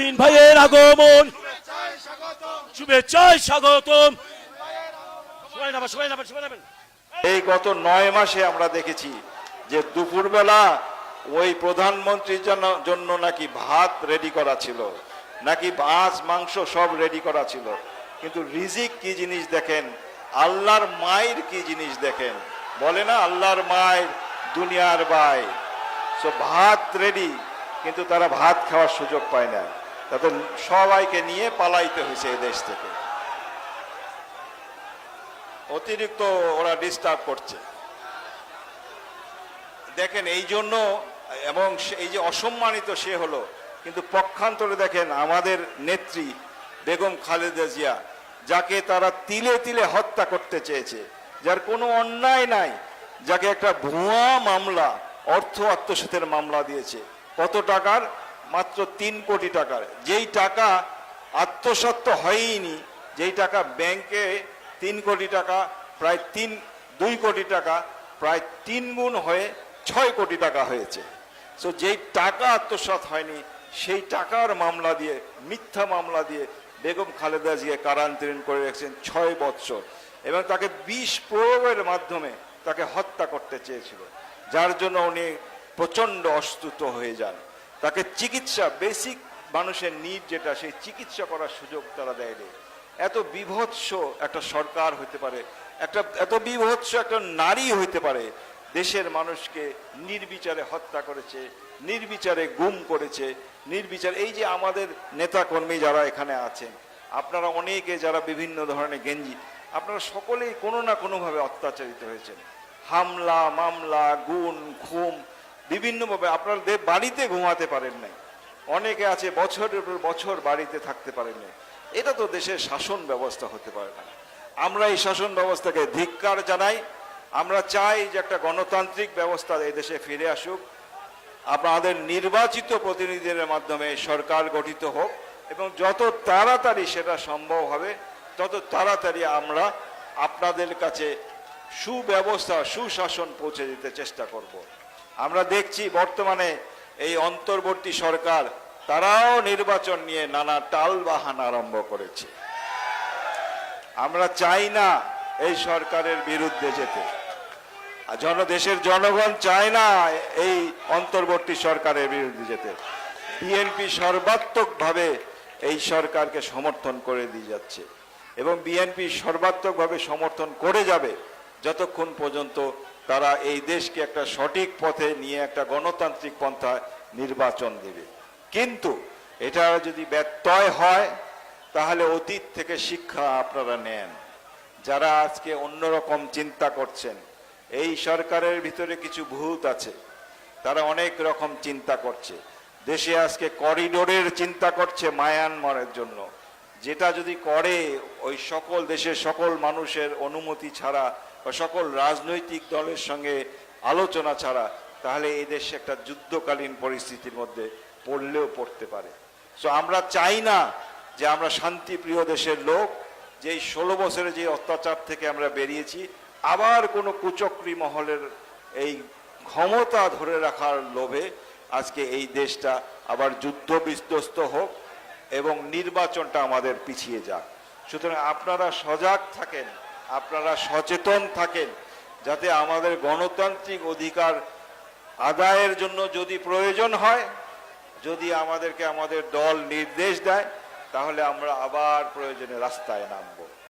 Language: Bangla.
তুহিন ভাইয়ের আগমন শুভেচ্ছায় স্বাগতম। এই গত নয় মাসে আমরা দেখেছি যে দুপুরবেলা ওই প্রধানমন্ত্রীর জন্য জন্য নাকি ভাত রেডি করা ছিল। নাকি মাছ, মাংস সব রেডি করা ছিল। কিন্তু রিজিক কি জিনিস দেখেন? আল্লাহর মায়ের কি জিনিস দেখেন? বলে না, আল্লাহর মায়ের দুনিয়ার বাই। সো ভাত রেডি কিন্তু তারা ভাত খাওয়ার সুযোগ পায় না। তাদের সবাইকে নিয়ে পালাইতে হয়েছে এই দেশ থেকে। অতিরিক্ত ওরা ডিস্টার্ব করছে। দেখেন, এই জন্য এবং এই যে অসম্মানিত সে হলো, কিন্তু পক্ষান্তরে দেখেন আমাদের নেত্রী বেগম খালেদা জিয়া, যাকে তারা তিলে তিলে হত্যা করতে চেয়েছে, যার কোনো অন্যায় নাই, যাকে একটা ভুয়া মামলা, অর্থ আত্মসাতের মামলা দিয়েছে। কত টাকার? মাত্র তিন কোটি টাকার যেই টাকা আত্মসাৎ তো হয়ইনি যেই টাকা ব্যাংকে তিন কোটি টাকা, প্রায় তিন, দুই কোটি টাকা, প্রায় তিন গুণ হয়ে ছয় কোটি টাকা হয়েছে। সো যেই টাকা আত্মসাৎ হয়নি, সেই টাকার মামলা দিয়ে, মিথ্যা মামলা দিয়ে বেগম খালেদা জিয়া কারান্তরীণ করে রেখেছেন ছয় বৎসর। এবং তাকে বিষ প্রয়োগের মাধ্যমে তাকে হত্যা করতে চেয়েছিল, যার জন্য উনি প্রচণ্ড অস্তুত হয়ে যান। তাকে চিকিৎসা বেসিক মানুষের নিড যেটা, সেই চিকিৎসা করার সুযোগ তারা দেয়নি। এত বিভৎস একটা সরকার হতে পারে, একটা, এত বিভৎস একটা নারী হইতে পারে, দেশের মানুষকে নির্বিচারে হত্যা করেছে, নির্বিচারে গুম করেছে, নির্বিচারে, এই যে আমাদের নেতা কর্মী যারা এখানে আছেন, আপনারা অনেকে যারা বিভিন্ন ধরনের গেঞ্জি, আপনারা সকলেই কোনো না কোনোভাবে অত্যাচারিত হয়েছেন। হামলা, মামলা গুণ খুম বিভিন্নভাবে আপনারা দে- বাড়িতে ঘুমাতে পারেন নাই। অনেকে আছে বছরের পর বছর বাড়িতে থাকতে পারেন নাই। এটা তো দেশের শাসন ব্যবস্থা হতে পারে না। আমরা এই শাসন ব্যবস্থাকে ধিক্কার জানাই। আমরা চাই যে একটা গণতান্ত্রিক ব্যবস্থা এই দেশে ফিরে আসুক। আপনাদের নির্বাচিত প্রতিনিধিদের মাধ্যমে সরকার গঠিত হোক এবং যত তাড়াতাড়ি সেটা সম্ভব হবে, তত তাড়াতাড়ি আমরা আপনাদের কাছে সুব্যবস্থা, সুশাসন পৌঁছে দিতে চেষ্টা করব। আমরা দেখছি বর্তমানে এই অন্তর্বর্তী সরকার, তারাও নির্বাচন নিয়ে নানা টাল বাহানা আরম্ভ করেছে। আমরা চাই না এই সরকারের বিরুদ্ধে যেতে। আর জন দেশের জনগণ চায় না এই অন্তর্বর্তী সরকারের বিরুদ্ধে যেতে। বিএনপি সর্বাত্মকভাবে এই সরকারকে সমর্থন করে দিয়ে যাচ্ছে এবং বিএনপি সর্বাত্মকভাবে সমর্থন করে যাবে যতক্ষণ পর্যন্ত তারা এই দেশকে একটা সঠিক পথে নিয়ে একটা গণতান্ত্রিক পন্থা নির্বাচন দেবে। কিন্তু এটা যদি ব্যত্যয় হয়, তাহলে অতীত থেকে শিক্ষা আপনারা নেন। যারা আজকে অন্যরকম চিন্তা করছেন, এই সরকারের ভিতরে কিছু ভূত আছে, তারা অনেক রকম চিন্তা করছে। দেশে আজকে করিডোরের চিন্তা করছে মায়ানমারের জন্য। যেটা যদি করে, ওই সকল দেশের সকল মানুষের অনুমতি ছাড়া বা সকল রাজনৈতিক দলের সঙ্গে আলোচনা ছাড়া, তাহলে এই দেশে একটা যুদ্ধকালীন পরিস্থিতির মধ্যে পড়লেও পড়তে পারে। সো আমরা চাই না যে আমরা শান্তিপ্রিয় দেশের লোক যে ষোলো বছরে যে অত্যাচার থেকে আমরা বেরিয়েছি, আবার কোনো কুচক্রী মহলের এই ক্ষমতা ধরে রাখার লোভে আজকে এই দেশটা আবার যুদ্ধ বিধ্বস্ত হোক এবং নির্বাচনটা আমাদের পিছিয়ে যাক। সুতরাং আপনারা সজাগ থাকেন, আপনারা সচেতন থাকেন, যাতে আমাদের গণতান্ত্রিক অধিকার আদায়ের জন্য যদি প্রয়োজন হয়, যদি আমাদেরকে আমাদের দল নির্দেশ দেয়, তাহলে আমরা আবার প্রয়োজনে রাস্তায় নামবো।